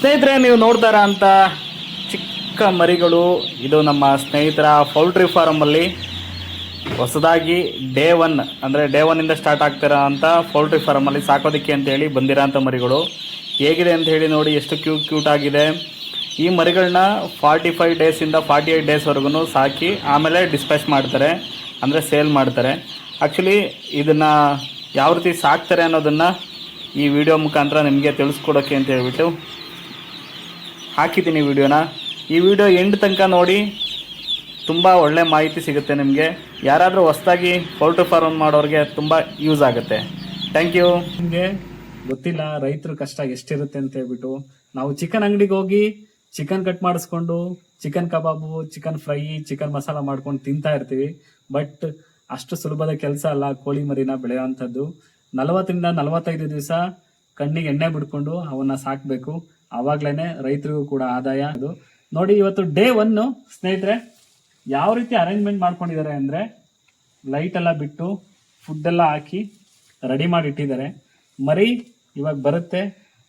ಸ್ನೇಹಿತರೆ, ನೀವು ನೋಡ್ತಾರ ಅಂತ ಚಿಕ್ಕ ಮರಿಗಳು. ಇದು ನಮ್ಮ ಸ್ನೇಹಿತರ ಪೌಲ್ಟ್ರಿ ಫಾರಮಲ್ಲಿ ಹೊಸದಾಗಿ ಡೇ ಒನ್, ಅಂದರೆ ಡೇ ಒನ್ನಿಂದ ಸ್ಟಾರ್ಟ್ ಆಗ್ತಿರೋ ಅಂತ ಪೌಲ್ಟ್ರಿ ಫಾರಮಲ್ಲಿ ಸಾಕೋದಕ್ಕೆ ಅಂತೇಳಿ ಬಂದಿರೋ ಅಂಥ ಮರಿಗಳು. ಹೇಗಿದೆ ಅಂತ ಹೇಳಿ ನೋಡಿ, ಎಷ್ಟು ಕ್ಯೂಟ್ ಕ್ಯೂಟ್ ಆಗಿದೆ. ಈ ಮರಿಗಳನ್ನ ಫಾರ್ಟಿ ಫೈವ್ ಡೇಸಿಂದ ಫಾರ್ಟಿ ಏಯ್ಟ್ ಡೇಸ್ವರೆಗೂ ಸಾಕಿ ಆಮೇಲೆ ಡಿಸ್ಪ್ಯಾಚ್ ಮಾಡ್ತಾರೆ, ಅಂದರೆ ಸೇಲ್ ಮಾಡ್ತಾರೆ. ಆ್ಯಕ್ಚುಲಿ ಇದನ್ನು ಯಾವ ರೀತಿ ಸಾಕ್ತಾರೆ ಅನ್ನೋದನ್ನು ಈ ವಿಡಿಯೋ ಮುಖಾಂತರ ನಿಮಗೆ ತಿಳಿಸ್ಕೊಡೋಕ್ಕೆ ಅಂತ ಹೇಳ್ಬಿಟ್ಟು ಹಾಕಿದ್ದೀನಿ ವಿಡಿಯೋನ. ಈ ವಿಡಿಯೋ ಎಂಡ್ ತನಕ ನೋಡಿ. ತುಂಬ ಒಳ್ಳೆ ಮಾಹಿತಿ ಸಿಗುತ್ತೆ ನಿಮಗೆ. ಯಾರಾದರೂ ಹೊಸ್ದಾಗಿ ಪೌಲ್ಟ್ರಿ ಫಾರ್ಮ್ ಮಾಡೋರಿಗೆ ತುಂಬ ಯೂಸ್ ಆಗುತ್ತೆ. ಥ್ಯಾಂಕ್ ಯು ನಿಮಗೆ ಗೊತ್ತಿಲ್ಲ ರೈತರ ಕಷ್ಟ ಎಷ್ಟಿರುತ್ತೆ ಅಂತ ಹೇಳ್ಬಿಟ್ಟು. ನಾವು ಚಿಕನ್ ಅಂಗಡಿಗೆ ಹೋಗಿ ಚಿಕನ್ ಕಟ್ ಮಾಡಿಸ್ಕೊಂಡು chicken kebab, chicken fry, chicken masala ಮಾಡ್ಕೊಂಡು ತಿಂತಾ ಇರ್ತೀವಿ. ಬಟ್ ಅಷ್ಟು ಸುಲಭದ ಕೆಲಸ ಅಲ್ಲ ಕೋಳಿ ಮರಿನ ಬೆಳೆಯುವಂಥದ್ದು. ನಲವತ್ತರಿಂದ ನಲವತ್ತೈದು ದಿವಸ ಕಣ್ಣಿಗೆ ಎಣ್ಣೆ ಬಿಡ್ಕೊಂಡು ಅವನ್ನ ಸಾಕ್ಬೇಕು. ಅವಾಗ್ಲೇನೆ ರೈತರಿಗೂ ಕೂಡ ಆದಾಯ. ಅದು ನೋಡಿ ಇವತ್ತು ಡೇ ಒನ್ನು ಸ್ನೇಹಿತರೆ, ಯಾವ ರೀತಿ ಅರೇಂಜ್ಮೆಂಟ್ ಮಾಡ್ಕೊಂಡಿದ್ದಾರೆ ಅಂದ್ರೆ ಲೈಟ್ ಎಲ್ಲ ಬಿಟ್ಟು ಫುಡ್ ಎಲ್ಲ ಹಾಕಿ ರೆಡಿ ಮಾಡಿ ಇಟ್ಟಿದ್ದಾರೆ. ಮರಿ ಇವಾಗ ಬರುತ್ತೆ.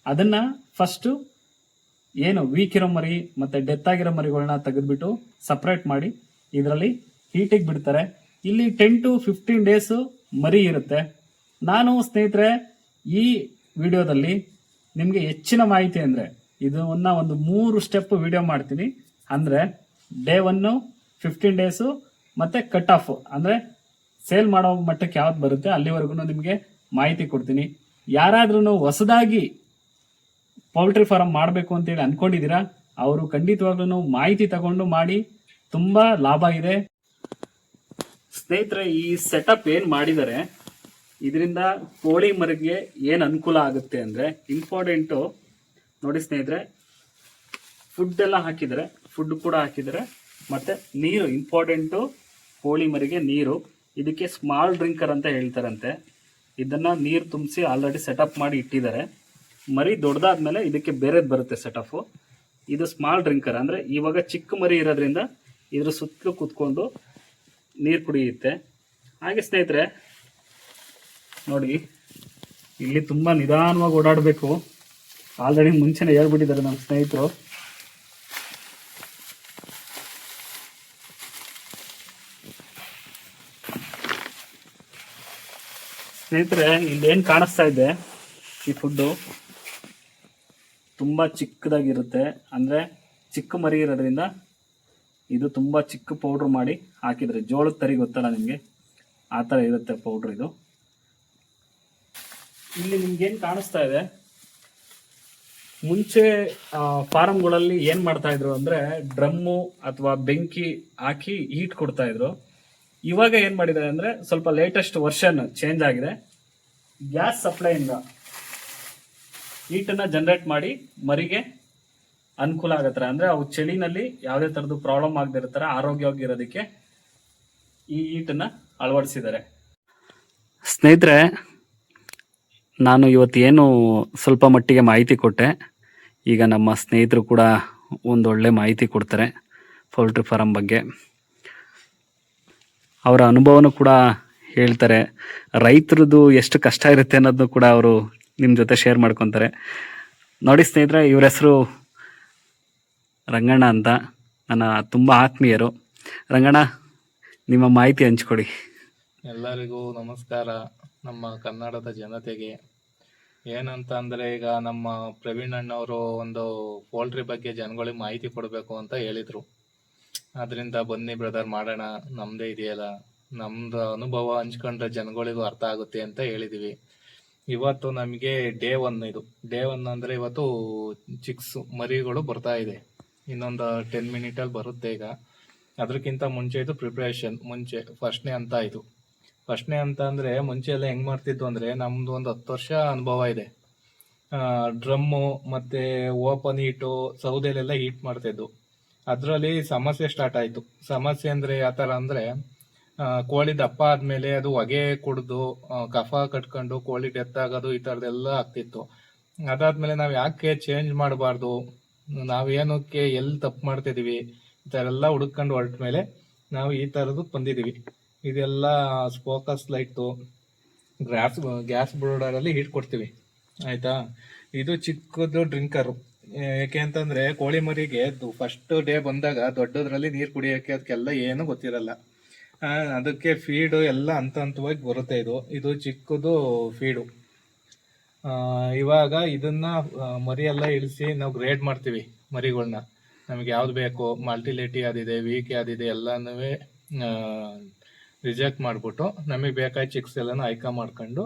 ಅದನ್ನ ಫಸ್ಟ್ ಏನು ವೀಕ್ ಇರೋ ಮರಿ ಮತ್ತೆ ಡೆತ್ ಆಗಿರೋ ಮರಿಗಳನ್ನ ತೆಗೆದ್ಬಿಟ್ಟು ಸಪ್ರೇಟ್ ಮಾಡಿ ಇದರಲ್ಲಿ ಹೀಟಿಗೆ ಬಿಡ್ತಾರೆ. ಇಲ್ಲಿ ಟೆನ್ ಟು ಫಿಫ್ಟೀನ್ ಡೇಸು ಮರಿ ಇರುತ್ತೆ. ನಾನು ಸ್ನೇಹಿತರೆ, ಈ ವಿಡಿಯೋದಲ್ಲಿ ನಿಮಗೆ ಹೆಚ್ಚಿನ ಮಾಹಿತಿ ಅಂದರೆ ಇದನ್ನ ಒಂದು ಮೂರು ಸ್ಟೆಪ್ ವಿಡಿಯೋ ಮಾಡ್ತೀನಿ. ಅಂದರೆ ಡೇ ಒನ್ನು ಫಿಫ್ಟೀನ್ ಡೇಸು ಮತ್ತು ಕಟ್ ಆಫ್ ಅಂದರೆ ಸೇಲ್ ಮಾಡೋ ಮಟ್ಟಕ್ಕೆ ಯಾವ್ದು ಬರುತ್ತೆ ಅಲ್ಲಿವರೆಗೂ ನಿಮಗೆ ಮಾಹಿತಿ ಕೊಡ್ತೀನಿ. ಯಾರಾದ್ರೂ ಹೊಸದಾಗಿ ಪೌಲ್ಟ್ರಿ ಫಾರ್ಮ್ ಮಾಡಬೇಕು ಅಂತೇಳಿ ಅನ್ಕೊಂಡಿದ್ದೀರಾ ಅವರು ಖಂಡಿತವಾಗ್ಲೂ ಮಾಹಿತಿ ತಗೊಂಡು ಮಾಡಿ ತುಂಬಾ ಲಾಭ ಇದೆ. ಸ್ನೇಹಿತರೆ, ಈ ಸೆಟಪ್ ಏನ್ ಮಾಡಿದ್ದಾರೆ ಇದರಿಂದ ಕೋಳಿ ಮರಿಗೆ ಏನು ಅನುಕೂಲ ಆಗುತ್ತೆ ಅಂದರೆ ಇಂಪಾರ್ಟೆಂಟು ನೋಡಿ ಸ್ನೇಹಿತರೆ ಫುಡ್ ಎಲ್ಲ ಹಾಕಿದರೆ ಫುಡ್ ಕೂಡ ಹಾಕಿದರೆ ಮತ್ತೆ ನೀರು, ಇಂಪಾರ್ಟೆಂಟು ಕೋಳಿ ಮರಿಗೆ ನೀರು. ಇದಕ್ಕೆ ಸ್ಮಾಲ್ ಡ್ರಿಂಕರ್ ಅಂತ ಹೇಳ್ತಾರಂತೆ. ಇದನ್ನ ನೀರು ತುಂಬಿಸಿ ಆಲ್ರೆಡಿ ಸೆಟಪ್ ಮಾಡಿ ಇಟ್ಟಿದ್ದಾರೆ. ಮರಿ ದೊಡ್ಡದಾದ ಮೇಲೆ ಇದಕ್ಕೆ ಬೇರೆದು ಬರುತ್ತೆ ಸೆಟಫು ಇದು ಸ್ಮಾಲ್ ಡ್ರಿಂಕರ್ ಅಂದರೆ ಇವಾಗ ಚಿಕ್ಕ ಮರಿ ಇರೋದ್ರಿಂದ ಇದ್ರ ಸುತ್ತಲೂ ಕೂತ್ಕೊಂಡು ನೀರು ಕುಡಿಯುತ್ತೆ. ಹಾಗೆ ಸ್ನೇಹಿತರೆ ನೋಡಿ, ಇಲ್ಲಿ ತುಂಬಾ ನಿಧಾನವಾಗಿ ಓಡಾಡಬೇಕು. ಆಲ್ರೆಡಿ ಮುಂಚೆನೇ ಹೇಳ್ಬಿಟ್ಟಿದ್ದಾರೆ ನಮ್ಮ ಸ್ನೇಹಿತರು. ಸ್ನೇಹಿತರೆ, ಇಲ್ಲೇನು ಕಾಣಿಸ್ತಾ ಇದೆ ಈ ಫುಡ್ಡು ತುಂಬ ಚಿಕ್ಕದಾಗಿರುತ್ತೆ. ಅಂದರೆ ಚಿಕ್ಕ ಮರಿ ಇರೋದ್ರಿಂದ ಇದು ತುಂಬ ಚಿಕ್ಕ ಪೌಡ್ರ್ ಮಾಡಿ ಹಾಕಿದ್ರೆ, ಜೋಳದ ತರಿ ಗೊತ್ತಲ್ಲ ನಿಮಗೆ? ಆ ಥರ ಇರುತ್ತೆ ಪೌಡ್ರ್ ಇದು. ಇಲ್ಲಿ ನಿಮ್ಗೇನು ಕಾಣಿಸ್ತಾ ಇದೆ? ಮುಂಚೆ ಫಾರಮ್ಗಳಲ್ಲಿ ಏನು ಮಾಡ್ತಾ ಇದ್ರು ಅಂದ್ರೆ ಡ್ರಮ್ಮು ಅಥವಾ ಬೆಂಕಿ ಹಾಕಿ ಹೀಟ್ ಕೊಡ್ತಾ ಇದ್ರು. ಇವಾಗ ಏನ್ ಮಾಡಿದ್ದಾರೆ ಅಂದ್ರೆ ಸ್ವಲ್ಪ ಲೇಟೆಸ್ಟ್ ವರ್ಷನ್ ಚೇಂಜ್ ಆಗಿದೆ. ಗ್ಯಾಸ್ ಸಪ್ಲೈಯಿಂದ ಹೀಟನ್ನ ಜನರೇಟ್ ಮಾಡಿ ಮರಿಗೆ ಅನುಕೂಲ ಆಗತ್ತರ ಅಂದ್ರೆ ಅವು ಚಳಿನಲ್ಲಿ ಯಾವುದೇ ತರದ್ದು ಪ್ರಾಬ್ಲಮ್ ಆಗದಿರ್ತಾರೆ ಆರೋಗ್ಯವಾಗಿರೋದಕ್ಕೆ ಈ ಹೀಟನ್ನ ಅಳವಡಿಸಿದ್ದಾರೆ. ಸ್ನೇಹಿತರೆ ನಾನು ಇವತ್ತೇನು ಸ್ವಲ್ಪ ಮಟ್ಟಿಗೆ ಮಾಹಿತಿ ಕೊಟ್ಟೆ. ಈಗ ನಮ್ಮ ಸ್ನೇಹಿತರು ಕೂಡ ಒಂದೊಳ್ಳೆ ಮಾಹಿತಿ ಕೊಡ್ತಾರೆ ಪೌಲ್ಟ್ರಿ ಫಾರಮ್ ಬಗ್ಗೆ. ಅವರ ಅನುಭವನೂ ಕೂಡ ಹೇಳ್ತಾರೆ. ರೈತರದ್ದು ಎಷ್ಟು ಕಷ್ಟ ಇರುತ್ತೆ ಅನ್ನೋದನ್ನು ಕೂಡ ಅವರು ನಿಮ್ಮ ಜೊತೆ ಶೇರ್ ಮಾಡ್ಕೊತಾರೆ. ನೋಡಿ ಸ್ನೇಹಿತರೆ, ಇವ್ರ ಹೆಸರು ರಂಗಣ್ಣ ಅಂತ. ನನ್ನ ತುಂಬ ಆತ್ಮೀಯರು. ರಂಗಣ್ಣ, ನಿಮ್ಮ ಮಾಹಿತಿ ಹಂಚ್ಕೊಡಿ. ಎಲ್ಲರಿಗೂ ನಮಸ್ಕಾರ. ನಮ್ಮ ಕನ್ನಡದ ಜನತೆಗೆ ಏನಂತ ಅಂದ್ರೆ ಈಗ ನಮ್ಮ ಪ್ರವೀಣ್ ಅಣ್ಣವರು ಒಂದು ಪೋಲ್ಟ್ರಿ ಬಗ್ಗೆ ಜನಗಳಿಗೆ ಮಾಹಿತಿ ಕೊಡಬೇಕು ಅಂತ ಹೇಳಿದ್ರು. ಅದರಿಂದ ಬನ್ನಿ ಬ್ರದರ್ ಮಾಡೋಣ, ನಮ್ದೇ ಇದೆಯಲ್ಲ, ನಮ್ದು ಅನುಭವ ಹಂಚ್ಕೊಂಡ್ರೆ ಜನಗಳಿಗೂ ಅರ್ಥ ಆಗುತ್ತೆ ಅಂತ ಹೇಳಿದೀವಿ. ಇವತ್ತು ನಮಗೆ ಡೇ ಒನ್ ಇದು. ಡೇ ಒನ್ ಅಂದ್ರೆ ಇವತ್ತು ಚಿಕ್ಸ್ ಮರಿಗಳು ಬರ್ತಾ ಇದೆ. ಇನ್ನೊಂದು ಟೆನ್ ಮಿನಿಟ್ ಅಲ್ಲಿ ಬರುತ್ತೆ ಈಗ. ಅದಕ್ಕಿಂತ ಮುಂಚೆ ಇದು ಪ್ರಿಪ್ರೇಷನ್ ಮುಂಚೆ ಫಸ್ಟ್ನೇ ಅಂತ ಇದು. ಫಸ್ಟ್ನೇ ಅಂತ ಅಂದ್ರೆ ಮುಂಚೆ ಎಲ್ಲ ಹೆಂಗ್ ಮಾಡ್ತಿದ್ವು ಅಂದ್ರೆ ನಮ್ದು ಒಂದು ಹತ್ತು ವರ್ಷ ಅನುಭವ ಇದೆ. ಡ್ರಮ್ಮು ಮತ್ತೆ ಓಪನ್ ಹೀಟು ಸೌದೆಲೆಲ್ಲ ಹೀಟ್ ಮಾಡ್ತಿದ್ವು. ಅದರಲ್ಲಿ ಸಮಸ್ಯೆ ಸ್ಟಾರ್ಟ್ ಆಯ್ತು. ಸಮಸ್ಯೆ ಅಂದ್ರೆ ಯಾವ ಅಂದ್ರೆ ಅಂದರೆ ಕೋಳಿ ದಪ್ಪ ಆದ್ಮೇಲೆ ಅದು ಹೊಗೆ ಕುಡ್ದು ಕಫ ಕಟ್ಕೊಂಡು ಕೋಳಿ ಡೆತ್ ಆಗೋದು ಈ ಥರದ್ದೆಲ್ಲ ಆಗ್ತಿತ್ತು. ಅದಾದ್ಮೇಲೆ ನಾವು ಯಾಕೆ ಚೇಂಜ್ ಮಾಡಬಾರ್ದು? ನಾವೇನಕ್ಕೆ ಎಲ್ಲಿ ತಪ್ಪು ಮಾಡ್ತಿದೀವಿ? ಈ ಥರ ಎಲ್ಲ ಹುಡ್ಕೊಂಡು ಹೊರಟ ಮೇಲೆ ನಾವು ಈ ಥರದ್ದು ಬಂದಿದೀವಿ. ಇದೆಲ್ಲ focus light gas gas brooder ಅಲ್ಲಿ ಹೀಟ್ ಕೊಡ್ತೀವಿ. ಆಯ್ತಾ? ಇದು ಚಿಕ್ಕದು ಡ್ರಿಂಕರ್. ಯಾಕೆ ಅಂತಂದ್ರೆ ಕೋಳಿ ಮರಿಗೆ ಫಸ್ಟ್ ಡೇ ಬಂದಾಗ ದೊಡ್ಡದ್ರಲ್ಲಿ ನೀರು ಕುಡಿಯೋಕ್ಕೆ ಅದಕ್ಕೆಲ್ಲ ಏನು ಗೊತ್ತಿರಲ್ಲ. ಅದಕ್ಕೆ ಫೀಡು ಎಲ್ಲ ಹಂತ ಹಂತವಾಗಿ ಬರುತ್ತೆ ಇದು. ಇದು ಚಿಕ್ಕದು ಫೀಡು ಇವಾಗ ಇದನ್ನ ಮರಿಯೆಲ್ಲ ಇಳಿಸಿ ನಾವು ಗ್ರೇಡ್ ಮಾಡ್ತೀವಿ ಮರಿಗಳನ್ನ ನಮಗೆ ಯಾವ್ದು ಬೇಕು? ಮಲ್ಟಿಲಿಟಿ ಯಾವ್ದಿದೆ ವೀಕ್ ಯಾವ್ದಿದೆ ಎಲ್ಲನೂ ರಿಜೆಕ್ಟ್ ಮಾಡಿಬಿಟ್ಟು ನಮಗೆ ಬೇಕಾದ ಚಿಕ್ಸ್ ಎಲ್ಲನೂ ಆಯ್ಕೆ ಮಾಡ್ಕೊಂಡು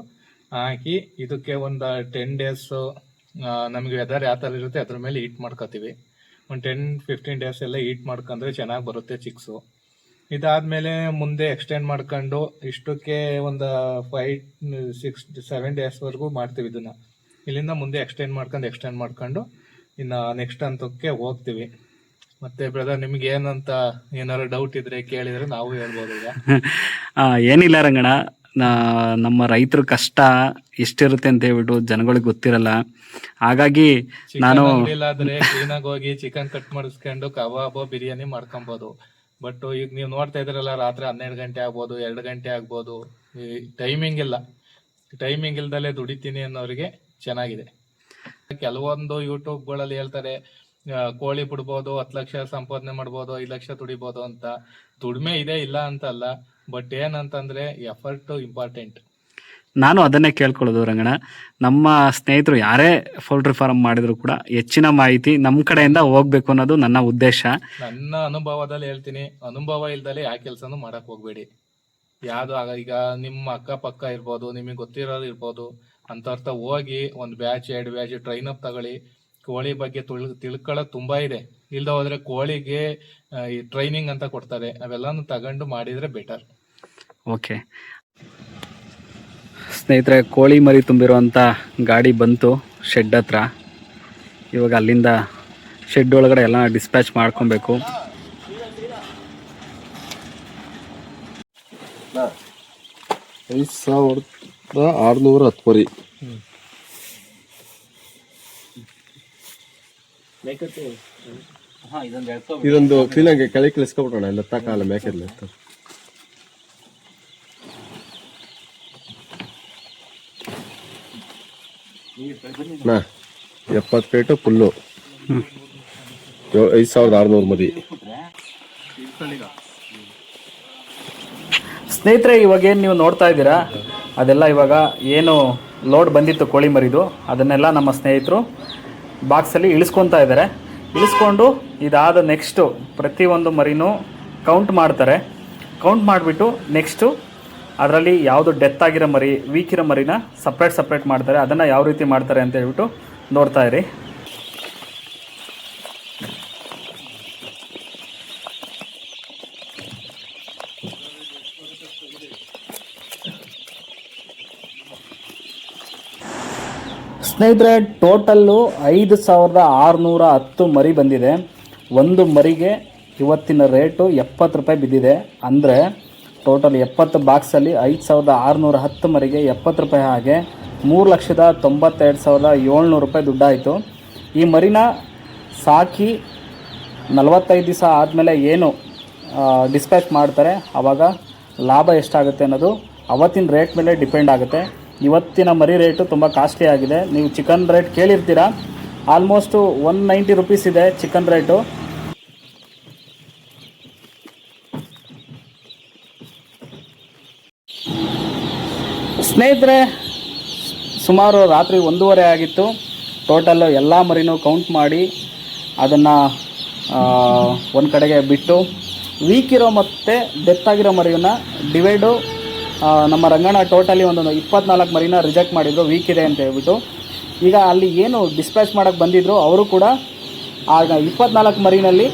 ಹಾಕಿ ಇದಕ್ಕೆ ಒಂದು ಟೆನ್ ಡೇಸು ನಮಗೆ ವೆದರ್ ಯಾವ ಥರ ಇರುತ್ತೆ ಅದ್ರ ಮೇಲೆ ಹೀಟ್ ಮಾಡ್ಕೋತೀವಿ. ಒಂದು ಟೆನ್ ಫಿಫ್ಟೀನ್ ಡೇಸ್ ಎಲ್ಲ ಹೀಟ್ ಮಾಡ್ಕೊಂಡ್ರೆ ಚೆನ್ನಾಗಿ ಬರುತ್ತೆ ಚಿಕ್ಸು ಇದಾದಮೇಲೆ ಮುಂದೆ ಎಕ್ಸ್ಟೆಂಡ್ ಮಾಡ್ಕೊಂಡು ಇಷ್ಟಕ್ಕೆ ಒಂದು ಫೈವ್ ಸಿಕ್ಸ್ ಸೆವೆನ್ ಡೇಸ್ವರೆಗೂ ಮಾಡ್ತೀವಿ ಇದನ್ನು. ಇಲ್ಲಿಂದ ಮುಂದೆ ಎಕ್ಸ್ಟೆಂಡ್ ಮಾಡ್ಕೊಂಡು ಎಕ್ಸ್ಟೆಂಡ್ ಮಾಡ್ಕೊಂಡು ಇನ್ನು ನೆಕ್ಸ್ಟ್ ಹಂತಕ್ಕೆ ಹೋಗ್ತೀವಿ. ಮತ್ತೆ ಬ್ರದರ್ ನಿಮ್ಗೆ ಏನಂತ ಏನಾದ್ರು ಡೌಟ್ ಇದ್ರೆ ಕೇಳಿದ್ರೆ ನಾವು ಹೇಳ್ಬೋದು ಈಗ. ಆ, ಏನಿಲ್ಲ ರಂಗಣ ನಾ- ನಮ್ಮ ರೈತರ ಕಷ್ಟ ಎಷ್ಟಿರುತ್ತೆ ಅಂತ ಹೇಳ್ಬಿಟ್ಟು ಜನಗಳಿಗೆ ಗೊತ್ತಿರಲ್ಲ. ಹಾಗಾಗಿ ನಾನು ಚಿಕನ್ ಆದ್ರೆ ಕ್ಲೀನ್ ಆಗಿ ಹೋಗಿ ಚಿಕನ್ ಕಟ್ ಮಾಡಿಸ್ಕೊಂಡು ಕಬಾಬ್ ಬಿರಿಯಾನಿ ಮಾಡ್ಕೊಬೋದು. ಬಟ್ ಈಗ ನೀವು ನೋಡ್ತಾ ಇದ್ರಲ್ಲ ರಾತ್ರಿ ಹನ್ನೆರಡು ಗಂಟೆ ಆಗ್ಬೋದು ಎರಡು ಗಂಟೆ ಆಗ್ಬೋದು. ಟೈಮಿಂಗ್ ಇಲ್ಲ. ಟೈಮಿಂಗ್ ಇಲ್ದಲೆ ದುಡಿತೀನಿ ಅನ್ನೋರಿಗೆ ಚೆನ್ನಾಗಿದೆ. ಕೆಲವೊಂದು ಯೂಟ್ಯೂಬ್ಗಳಲ್ಲಿ ಹೇಳ್ತಾರೆ ಕೋಳಿ ಬಿಡ್ಬೋದು ಹತ್ತು ಲಕ್ಷ ಸಂಪಾದನೆ ಮಾಡ್ಬೋದು ಐದು ಲಕ್ಷ ದುಡಿಬೋದು ಅಂತ. ದುಡಿಮೆ ಇದೆ ಇಲ್ಲ ಅಂತಲ್ಲ ಬಟ್ ಏನಂತಂದ್ರೆ ಎಫರ್ಟ್ ಇಂಪಾರ್ಟೆಂಟ್ ನಾನು ಅದನ್ನೇ ಕೇಳ್ಕೊಳ್ಳೋದು ರಂಗಣ ನಮ್ಮ ಸ್ನೇಹಿತರು ಯಾರೇ ಪೌಲ್ಟ್ರಿ ಫಾರ್ಮ್ ಮಾಡಿದ್ರು ಕೂಡ ಹೆಚ್ಚಿನ ಮಾಹಿತಿ ನಮ್ಮ ಕಡೆಯಿಂದ ಹೋಗ್ಬೇಕು ಅನ್ನೋದು ನನ್ನ ಉದ್ದೇಶ. ನನ್ನ ಅನುಭವದಲ್ಲಿ ಹೇಳ್ತೀನಿ. ಅನುಭವ ಇಲ್ದಲೆ ಯಾವ ಕೆಲಸನೂ ಮಾಡಕ್ ಹೋಗ್ಬೇಡಿ. ಯಾವ್ದು ಆಗ ಈಗ ನಿಮ್ಮ ಅಕ್ಕಪಕ್ಕ ಇರ್ಬೋದು ನಿಮಗೆ ಗೊತ್ತಿರೋರು ಇರ್ಬೋದು ಅರ್ಥ ಹೋಗಿ ಒಂದು ಬ್ಯಾಚ್ ಎರಡು ಬ್ಯಾಚ್ ಟ್ರೈನ್ ಅಪ್ ತಗೊಳ್ಳಿ. ಕೋಳಿ ಬಗ್ಗೆ ತುಳ್ ತಿಳ್ಕೊಳ್ಳೋದು ತುಂಬಾ ಇದೆ. ಇಲ್ದ ಹೋದ್ರೆ ಕೋಳಿಗೆ ಈ ಟ್ರೈನಿಂಗ್ ಅಂತ ಕೊಡ್ತಾರೆ. ಅವೆಲ್ಲಾನು ತಗೊಂಡು ಮಾಡಿದ್ರೆ ಬೆಟರ್ ಓಕೆ ಸ್ನೇಹಿತರೆ ಕೋಳಿ ಮರಿ ತುಂಬಿರುವಂಥ ಗಾಡಿ ಬಂತು ಶೆಡ್ ಹತ್ರ. ಇವಾಗ ಅಲ್ಲಿಂದ ಶೆಡ್ ಒಳಗಡೆ ಎಲ್ಲ ಡಿಸ್ಪ್ಯಾಚ್ ಮಾಡ್ಕೊಬೇಕು. ಐದು ಸಾವಿರದ ಆರುನೂರ ಹತ್ತು ಮರಿ ಇದೊಂದು ಕ್ಲೀನಾಗಿ ಕೆಳಗೆ ಕಳಿಸ್ಕೊಬಿಡೋಣ ಎಲ್ಲ ತಕಾಲ ಮೇಕೆಲ್ಲ ಇತ್ತು ನಾ ಎಪ್ಪತ್ತು ಪೇಟು ಫುಲ್ಲು ಐದು ಸಾವಿರದ ಆರುನೂರು ಮರಿ ಸ್ನೇಹಿತರೆ ಇವಾಗ ಏನು ನೀವು ನೋಡ್ತಾ ಇದ್ದೀರಾ? ಅದೆಲ್ಲ ಇವಾಗ ಏನು ಲೋಡ್ ಬಂದಿತ್ತು ಕೋಳಿ ಮರಿದು. ಅದನ್ನೆಲ್ಲ ನಮ್ಮ ಸ್ನೇಹಿತರು ಬಾಕ್ಸಲ್ಲಿ ಇಳಿಸ್ಕೊತಾ ಇದ್ದಾರೆ ಇಳಿಸ್ಕೊಂಡು ಇದಾದ ನೆಕ್ಸ್ಟು ಪ್ರತಿಯೊಂದು ಮರಿನೂ ಕೌಂಟ್ ಮಾಡ್ತಾರೆ. ಕೌಂಟ್ ಮಾಡಿಬಿಟ್ಟು ನೆಕ್ಸ್ಟು ಅದರಲ್ಲಿ ಯಾವುದು ಡೆತ್ ಆಗಿರೋ ಮರಿ ವೀಕ್ ಇರೋ ಮರಿನ ಸಪ್ರೇಟ್ ಸಪ್ರೇಟ್ ಮಾಡ್ತಾರೆ. ಅದನ್ನು ಯಾವ ರೀತಿ ಮಾಡ್ತಾರೆ ಅಂತ ಹೇಳ್ಬಿಟ್ಟು ನೋಡ್ತಾ ಇರಿ. ಸ್ನೇಹಿತರೆ, ಟೋಟಲ್ಲು ಐದು ಸಾವಿರದ ಆರುನೂರ ಹತ್ತು ಮರಿ ಬಂದಿದೆ. ಒಂದು ಮರಿಗೆ ಇವತ್ತಿನ ರೇಟು ಎಪ್ಪತ್ತು ರೂಪಾಯಿ ಬಿದ್ದಿದೆ. ಅಂದರೆ ಟೋಟಲ್ ಎಪ್ಪತ್ತು ಬಾಕ್ಸಲ್ಲಿ ಐದು ಸಾವಿರದ ಆರುನೂರ ಹತ್ತು ಮರಿಗೆ ಎಪ್ಪತ್ತು ರೂಪಾಯಿ ಹಾಗೆ ಮೂರು ಲಕ್ಷದ ತೊಂಬತ್ತೆರಡು ಸಾವಿರದ ಏಳ್ನೂರು ರೂಪಾಯಿ ದುಡ್ಡಾಯಿತು. ಈ ಮರಿನ ಸಾಕಿ ನಲವತ್ತೈದು ದಿವಸ ಆದಮೇಲೆ ಏನು ಡಿಸ್ಪ್ಯಾಚ್ ಮಾಡ್ತಾರೆ ಆವಾಗ ಲಾಭ ಎಷ್ಟಾಗುತ್ತೆ ಅನ್ನೋದು ಅವತ್ತಿನ ರೇಟ್ ಮೇಲೆ ಡಿಪೆಂಡ್ ಆಗುತ್ತೆ. ಇವತ್ತಿನ ಮರಿ ರೇಟು ತುಂಬ ಕಾಸ್ಟ್ಲಿ ಆಗಿದೆ. ನೀವು ಚಿಕನ್ ರೇಟ್ ಕೇಳಿರ್ತೀರಾ? ಆಲ್ಮೋಸ್ಟು ಒನ್ ನೈಂಟಿ ರುಪೀಸ್ ಇದೆ ಚಿಕನ್ ರೇಟು ಸ್ನೇಹಿತರೆ, ಸುಮಾರು ರಾತ್ರಿ ಒಂದೂವರೆ ಆಗಿತ್ತು. ಟೋಟಲ್ಲು ಎಲ್ಲ ಮರಿನೂ ಕೌಂಟ್ ಮಾಡಿ ಅದನ್ನು ಒಂದು ಕಡೆಗೆ ಬಿಟ್ಟು ವೀಕ್ ಇರೋ ಮತ್ತು ಡೆತ್ ಆಗಿರೋ ಮರಿಯನ್ನ ಡಿವೈಡು ನಮ್ಮ ರಂಗಣ್ಣ ಟೋಟಲಿ ಒಂದೊಂದು ಇಪ್ಪತ್ನಾಲ್ಕು ಮರಿನ ರಿಜೆಕ್ಟ್ ಮಾಡಿದ್ರು ವೀಕ್ ಇದೆ ಅಂತ ಹೇಳ್ಬಿಟ್ಟು. ಈಗ ಅಲ್ಲಿ ಏನು ಡಿಸ್ಪ್ಯಾಚ್ ಮಾಡೋಕ್ಕೆ ಬಂದಿದ್ರು, ಅವರು ಕೂಡ ಆಗ ಇಪ್ಪತ್ನಾಲ್ಕು ಮರಿನಲ್ಲಿ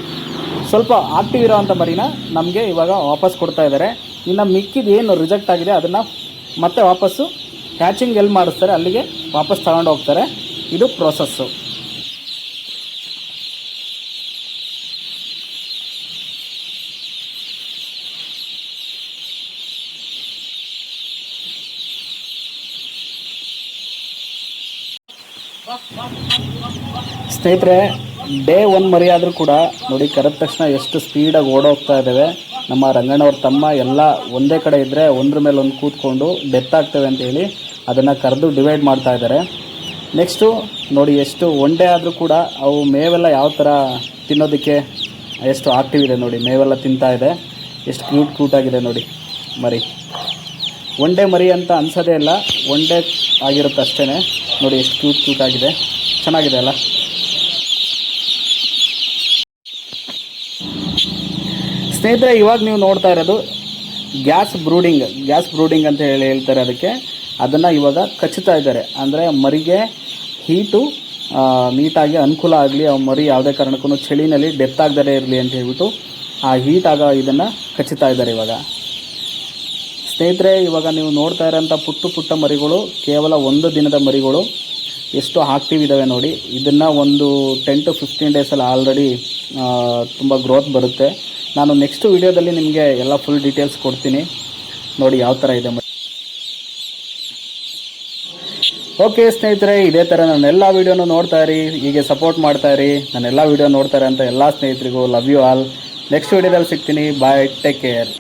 ಸ್ವಲ್ಪ ಆಕ್ಟಿವ್ ಇರೋವಂಥ ಮರಿನ ನಮಗೆ ಇವಾಗ ವಾಪಸ್ ಕೊಡ್ತಾ ಇದ್ದಾರೆ ಇನ್ನು ಮಿಕ್ಕಿದ ಏನು ರಿಜೆಕ್ಟ್ ಆಗಿದೆ, ಅದನ್ನು ಮತ್ತೆ ವಾಪಸ್ಸು ಕ್ಯಾಚಿಂಗ್ ಎಲ್ಲಿ ಮಾಡಿಸ್ತಾರೆ, ಅಲ್ಲಿಗೆ ವಾಪಸ್ ತಗೊಂಡು ಹೋಗ್ತಾರೆ ಇದು ಪ್ರೋಸೆಸ್ಸು ಸ್ನೇಹಿತರೆ ಡೇ ಒನ್ ಮರಿ ಆದರೂ ಕೂಡ ನೋಡಿ, ಕರೆದ ತಕ್ಷಣ ಎಷ್ಟು ಸ್ಪೀಡಾಗಿ ಓಡೋಗ್ತಾ ಇದ್ದಾವೆ. ನಮ್ಮ ರಂಗಣ್ಣವ್ರ ತಮ್ಮ ಎಲ್ಲ ಒಂದೇ ಕಡೆ ಇದ್ದರೆ ಒಂದ್ರ ಮೇಲೆ ಒಂದು ಕೂತ್ಕೊಂಡು ಡೆತ್ ಆಗ್ತವೆ ಅಂತ ಹೇಳಿ ಅದನ್ನು ಕರೆದು ಡಿವೈಡ್ ಮಾಡ್ತಾ ಇದ್ದಾರೆ. ನೆಕ್ಸ್ಟು ನೋಡಿ, ಎಷ್ಟು ಒಂಡೆ ಆದರೂ ಕೂಡ ಅವು ಮೇವೆಲ್ಲ ಯಾವ ಥರ ತಿನ್ನೋದಕ್ಕೆ ಎಷ್ಟು ಆಕ್ಟಿವ್ ಇದೆ ನೋಡಿ, ಮೇವೆಲ್ಲ ತಿಂತಾ ಇದೆ. ಎಷ್ಟು ಕ್ಯೂಟ್ ಕ್ಯೂಟಾಗಿದೆ ನೋಡಿ, ಮರಿ. ಒಂಡೆ ಮರಿ ಅಂತ ಅನ್ಸೋದೇ ಇಲ್ಲ. ಒಂಡೆ ಆಗಿರುತ್ತೆ ಅಷ್ಟೇ ನೋಡಿ, ಎಷ್ಟು ಕ್ಯೂಟ್ ಕ್ಯೂಟ್ ಆಗಿದೆ. ಚೆನ್ನಾಗಿದೆ ಅಲ್ಲ? ಸ್ನೇಹಿತರೆ, ಇವಾಗ ನೀವು ನೋಡ್ತಾ ಇರೋದು ಗ್ಯಾಸ್ ಬ್ರೂಡಿಂಗ್ ಗ್ಯಾಸ್ ಬ್ರೂಡಿಂಗ್ ಅಂತ ಹೇಳಿ ಹೇಳ್ತಾರೆ ಅದಕ್ಕೆ. ಅದನ್ನು ಇವಾಗ ಕಚ್ಚುತ್ತಾ ಇದ್ದಾರೆ. ಅಂದರೆ ಮರಿಗೆ ಹೀಟು ನೀಟಾಗಿ ಅನುಕೂಲ ಆಗಲಿ, ಆ ಮರಿ ಯಾವುದೇ ಕಾರಣಕ್ಕೂ ಚಳಿನಲ್ಲಿ ಡೆತ್ ಆಗದೇ ಇರಲಿ ಅಂತ ಹೇಳ್ಬಿಟ್ಟು ಆ ಹೀಟ್ ಆಗ ಇದನ್ನು ಕಚ್ಚುತ್ತಾ ಇದ್ದಾರೆ ಇವಾಗ. ಸ್ನೇಹಿತರೆ, ಇವಾಗ ನೀವು ನೋಡ್ತಾ ಇರೋಂಥ ಪುಟ್ಟ ಪುಟ್ಟ ಮರಿಗಳು, ಕೇವಲ ಒಂದು ದಿನದ ಮರಿಗಳು ಎಷ್ಟು ಆಕ್ಟಿವ್ ಇದ್ದಾವೆ ನೋಡಿ. ಇದನ್ನು ಒಂದು ಟೆನ್ ಟು ಫಿಫ್ಟೀನ್ ಡೇಸಲ್ಲಿ ಆಲ್ರೆಡಿ ತುಂಬ ಗ್ರೋತ್ ಬರುತ್ತೆ. ನಾನು ನೆಕ್ಸ್ಟ್ ವಿಡಿಯೋದಲ್ಲಿ ನಿಮಗೆ ಎಲ್ಲ ಫುಲ್ ಡೀಟೇಲ್ಸ್ ಕೊಡ್ತೀನಿ. ನೋಡಿ ಯಾವ ಥರ ಇದೆ ಓಕೆ ಸ್ನೇಹಿತರೆ, ಇದೇ ಥರ ನನ್ನೆಲ್ಲ ವೀಡಿಯೋನು ನೋಡ್ತಾ ಇರಿ. ಹೀಗೆ ಸಪೋರ್ಟ್ ಮಾಡ್ತಾ ಇರಿ. ನನ್ನೆಲ್ಲ ವೀಡಿಯೋ ನೋಡ್ತಾರೆ ಅಂತ ಎಲ್ಲ ಸ್ನೇಹಿತರಿಗೂ ಲವ್ ಯು ಆಲ್ ನೆಕ್ಸ್ಟ್ ವಿಡಿಯೋದಲ್ಲಿ ಸಿಗ್ತೀನಿ. Bye take care